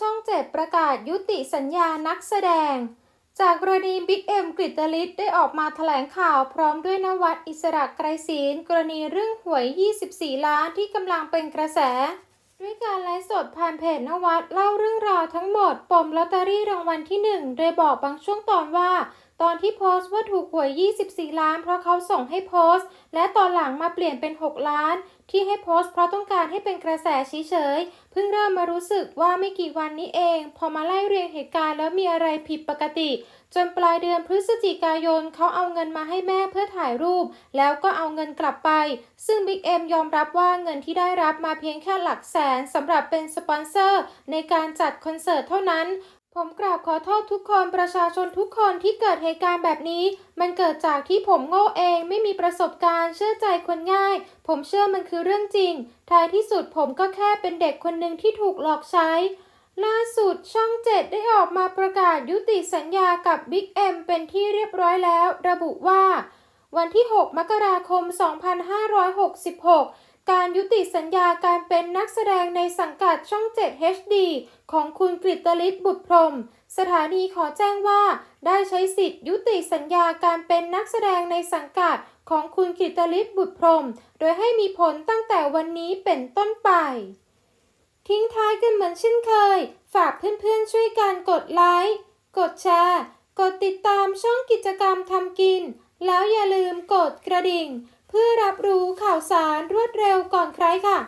ช่องเจ็ดประกาศยุติสัญญานักแสดง จากกรณีบิ๊กเอ็มกริตลิศได้ออกมาแถลงข่าวพร้อมด้วยนวัดอิสระไกรศีลกรณีเรื่องหวย 24 ล้านที่กำลังเป็นกระแส ด้วยการไลฟ์สดผ่านเพจนวัดเล่าเรื่องราวทั้งหมด ปมลอตเตอรี่รางวัลที่ 1 โดยบอกบางช่วงตอนว่า ตอนที่โพสต์ว่าถูกหวย 24 ล้าน เพราะเขาส่งให้โพสต์ และตอนหลังมาเปลี่ยนเป็น 6 ล้าน ที่ให้โพสต์เพราะต้องการให้เป็นกระแสเฉยๆ เพิ่งเริ่มมารู้สึกว่าไม่กี่วันนี้เอง พอมาไล่เรียงเหตุการณ์แล้วมีอะไรผิดปกติ จนปลายเดือนพฤศจิกายนเขาเอาเงินมาให้แม่เพื่อถ่ายรูป แล้วก็เอาเงินกลับไป ซึ่งบิ๊กเอ็มยอมรับว่าเงินที่ได้รับมาเพียงแค่หลักแสนสำหรับเป็นสปอนเซอร์ในการจัดคอนเสิร์ตเท่านั้น ผมกราบขอโทษทุกคนประชาชนทุกคนที่เกิดเหตุการณ์แบบนี้ มันเกิดจากที่ผมโง่เองไม่มีประสบการณ์เชื่อใจคนง่าย ผมเชื่อมันคือเรื่องจริง ท้ายที่สุดผมก็แค่เป็นเด็กคนหนึ่งที่ถูกหลอกใช้ ล่าสุดช่องเจ็ดได้ออกมาประกาศยุติสัญญากับบิ๊กเอ็มเป็นที่เรียบร้อยแล้ว ระบุว่า วันที่ 6 มกราคม 2566 การยุติสัญญาการเป็นนักแสดงในสังกัดช่อง 7 HD ของคุณกฤตลิศบุตรพรม สถานีขอแจ้งว่า ได้ใช้สิทธิยุติสัญญาการเป็นนักแสดงในสังกัดของคุณกฤตลิศบุตรพรม โดยให้มีผลตั้งแต่วันนี้เป็นต้นไป ทิ้งท้ายกันเหมือนเช่นเคย ฝากเพื่อนๆช่วยกันกดไลค์ กดแชร์ กดติดตามช่องกิจกรรมทำกิน แล้วอย่าลืมกดกระดิ่ง เพื่อรับรู้ข่าวสารรวดเร็วก่อนใครค่ะ